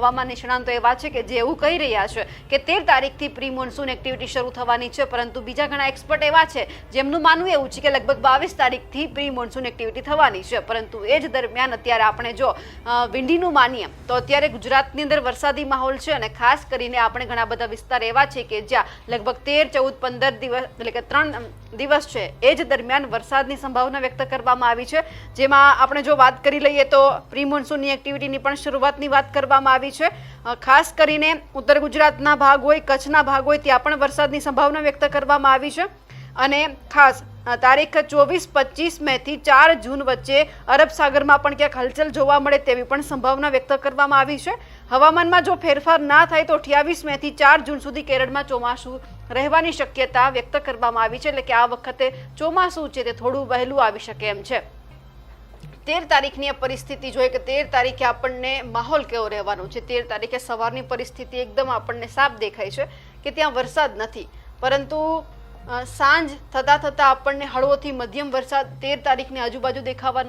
હવામાન નિષ્ણાંતો એવા છે કે જે એવું કહી રહ્યા છે કે તેર તારીખથી પ્રી મોન્સૂન એક્ટિવિટી શરૂ થવાની છે, પરંતુ બીજા ઘણા એક્સપર્ટ એવા છે જેમનું માનવું એવું છે કે લગભગ બાવીસ તારીખથી પ્રી મોન્સૂન એક્ટિવિટી થવાની છે. પરંતુ એ જ દરમિયાન અત્યારે આપણે જો વિંડીનું માનીએ તો અત્યારે ગુજરાતની અંદર વરસાદી માહોલ છે અને ખાસ કરીને આપણે ઘણા બધા વિસ્તાર એવા છે કે જ્યાં લગભગ તેર, ચૌદ, પંદર દિવસ એટલે કે ત્રણ દિવસ છે એ જ દરમિયાન વરસાદની સંભાવના વ્યક્ત કરવામાં આવી છે. જેમાં આપણે જો વાત કરી લઈએ તો પ્રી મોન્સૂનની એક્ટિવિટીની પણ શરૂઆતની વાત કરવામાં આવી છે. ખાસ કરીને ઉત્તર ગુજરાતના ભાગ હોય, કચ્છના ભાગ હોય, ત્યાં પણ વરસાદની સંભાવના વ્યક્ત કરવામાં આવી છે. અને ખાસ તારીખ ચોવીસ પચીસ મેથી ચાર જૂન વચ્ચે અરબ સાગરમાં પણ ક્યાંક હલચલ જોવા મળે તેવી પણ સંભાવના વ્યક્ત કરવામાં આવી છે. હવામાનમાં જો ફેરફાર ના થાય તો અઠ્યાવીસ મેથી ચાર જૂન સુધી કેરળમાં ચોમાસું રહેવાની શક્યતા વ્યક્ત કરવામાં આવી છે. એટલે કે આ વખતે ચોમાસું છે તે થોડું વહેલું આવી શકે એમ છે. તેર તારીખની પરિસ્થિતિ જોઈએ કે તેર તારીખે આપણને માહોલ કેવો રહેવાનો છે? તેર તારીખે સવારની પરિસ્થિતિ એકદમ આપણને સાફ દેખાય છે કે ત્યાં વરસાદ નથી. પરંતુ સાંજ થતાં થતાં આપણને હળવોથી મધ્યમ વરસાદ તેર તારીખની આજુબાજુ દેખાવાનો